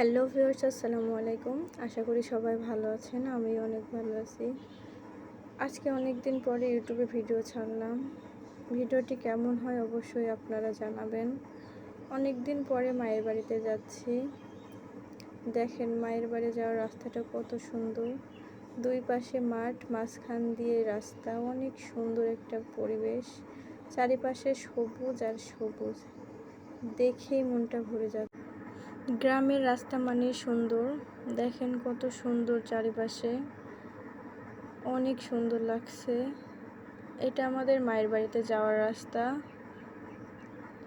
Hello viewers, আসসালামু আলাইকুম। আশা করি সবাই ভালো আছেন আমি অনেক ভালো আছি। আজকে অনেক দিন পরে ইউটিউবে ভিডিও ছাড়লাম। ভিডিওটি কেমন হয় অবশ্যই আপনারা জানাবেন। অনেক দিন পরে মায়ের বাড়িতে যাচ্ছি। দেখেন, মায়ের বাড়ি যাওয়ার রাস্তাটা কত সুন্দর। দুই পাশে মাঠ, মাঝখান দিয়ে রাস্তা, অনেক সুন্দর একটা পরিবেশ। চারিপাশে সবুজ আর সবুজ। দেখেই মনটা ভরে যাচ্ছে। গ্রামের রাস্তা মানে সুন্দর। দেখেন কত সুন্দর চারিপাশে। অনেক সুন্দর লাগছে। এটা আমাদের মায়ের বাড়িতে যাওয়ার রাস্তা।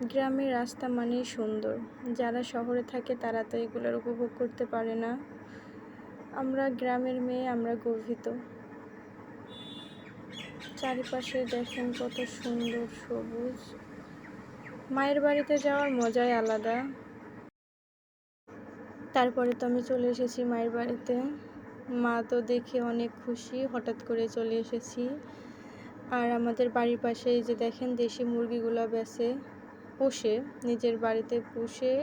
গ্রামের রাস্তা মানেই সুন্দর। যারা শহরে থাকে তারা তো এগুলোর উপভোগ করতে পারে না। আমরা গ্রামের মেয়ে, আমরা গর্বিত। চারিপাশে দেখেন কত সুন্দর সবুজ। মায়ের বাড়িতে যাওয়ার মজাই আলাদা। তারপরে তো আমি চলে এসেছি মায়ের বাড়িতে। মা তো দেখে অনেক খুশি, হঠাৎ করে চলে এসেছি। আর আমাদের বাড়ির পাশে এই যে দেখেন দেশি মুরগিগুলো বেছে, পুষে, নিজের বাড়িতে পুষে,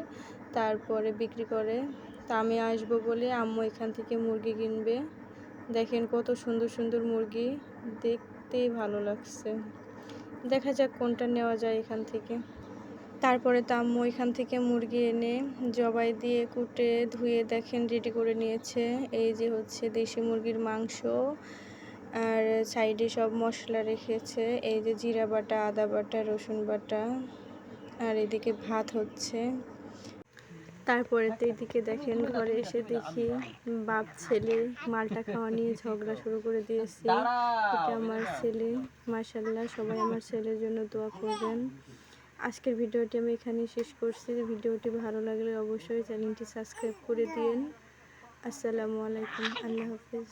তারপরে বিক্রি করে। তা আমি আসব বলে আম্মু এখান থেকে মুরগি কিনবে। দেখেন কত সুন্দর সুন্দর মুরগি, দেখতেই ভালো লাগছে। দেখা যাক কোনটা নেওয়া যায় এখান থেকে। তারপরে তো আম্মু এখান থেকে মুরগি এনে জবাই দিয়ে কুটে, ধুয়ে দেখেন রেডি করে নিয়েছে। এই যে হচ্ছে দেশি মুরগির মাংস আর সাইডে সব মশলা রেখেছে। এই যে জিরা বাটা, আদা বাটা, রসুন বাটা আর এদিকে ভাত হচ্ছে। তারপরে তো এদিকে দেখেন ঘরে এসে দেখি বাপ, ছেলে মালটা খাওয়া নিয়ে ঝগড়া শুরু করে দিয়েছে। এটা আমার ছেলে মাসাল্লাহ সবাই আমার ছেলের জন্য দোয়া করবেন। আজকের ভিডিওটি আমি এখানেই শেষ করছি। ভিডিওটি ভালো লাগলে অবশ্যই চ্যানেলটি সাবস্ক্রাইব করে দিন আসসালামু আলাইকুম। আল্লাহ হাফেজ।